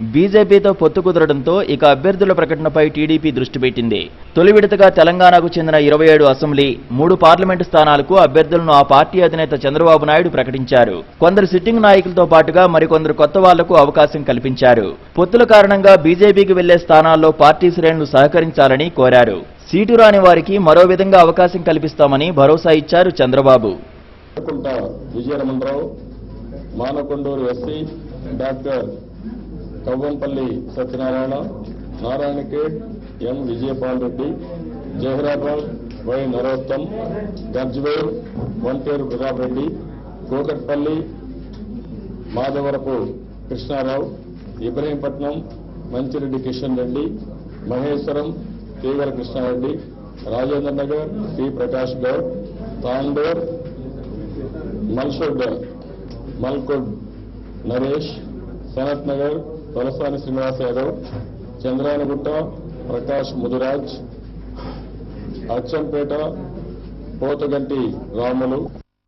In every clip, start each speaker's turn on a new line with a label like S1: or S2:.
S1: బీజేపీతో పొత్తు కుదరడంతో ఇక అభ్యర్థుల ప్రకటనపై టీడీపీ దృష్టి పెట్టింది. తొలి విడతగా తెలంగాణకు చెందిన ఇరవై ఏడు అసెంబ్లీ మూడు పార్లమెంటు స్థానాలకు అభ్యర్థులను ఆ పార్టీ అధినేత చంద్రబాబు నాయుడు ప్రకటించారు. కొందరు సిట్టింగ్ నాయకులతో పాటుగా మరికొందరు కొత్త వాళ్ళకు అవకాశం కల్పించారు. పొత్తుల కారణంగా బీజేపీకి వెళ్ళే స్థానాల్లో పార్టీ శ్రేణులు సహకరించాలని కోరారు. సీటు రాని వారికి మరో విధంగా అవకాశం కల్పిస్తామని భరోసా ఇచ్చారు Chandrababu.
S2: Manakondur SC doctor Kavvampalli Satyanarayana Narayankhed M. Vijayapal Reddy Zaheerabad Y. Narottam Gajwel Vanteru Pratap Reddy Kukatpally Madhavaram Krishnarao Ibrahimpatnam Manchireddy Kishan Reddy Maheshwaram Teegala Krishnareddy Rajendra Nagar P. Prakash Goud Tandur మల్షుడ్ మల్కుడ్ Naresh Sanath Nagar Talasani Srinivas Yadav Chandrayangutta Prakash Mudiraj Achampet Pothaganti Ramulu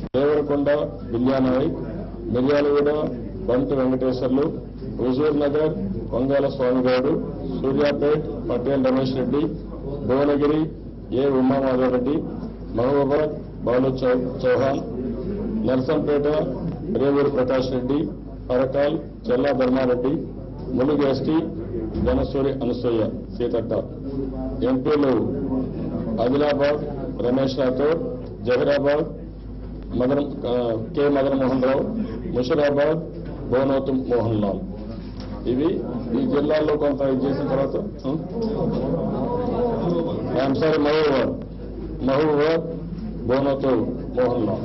S2: Devarakonda బిల్యానాయక్ Miryalaguda Bantu Venkateshwarlu Huzur Nagar Vangala Swamigoud Suryapet Patel Ramesh Reddy Bhuvanagiri A Umamadhav Reddy Mahabubabad Balu చౌ- Chauhan Narsampet Revuri Prakash Reddy Parkal Challa Dharmareddy Mulugu ST జనసూరి Anasuya Seethakka. ఎంపీలు Adilabad Ramesh Rathod Zaheerabad Madan K K Madan Rao Musheerabad భువనోతు Mohan Lal. ఇవి ఈ జిల్లాల్లో కొంత ఇది చేసిన తర్వాత I'm sorry Mahabubabad Mahabubabad భువనోతు Mohan Lal.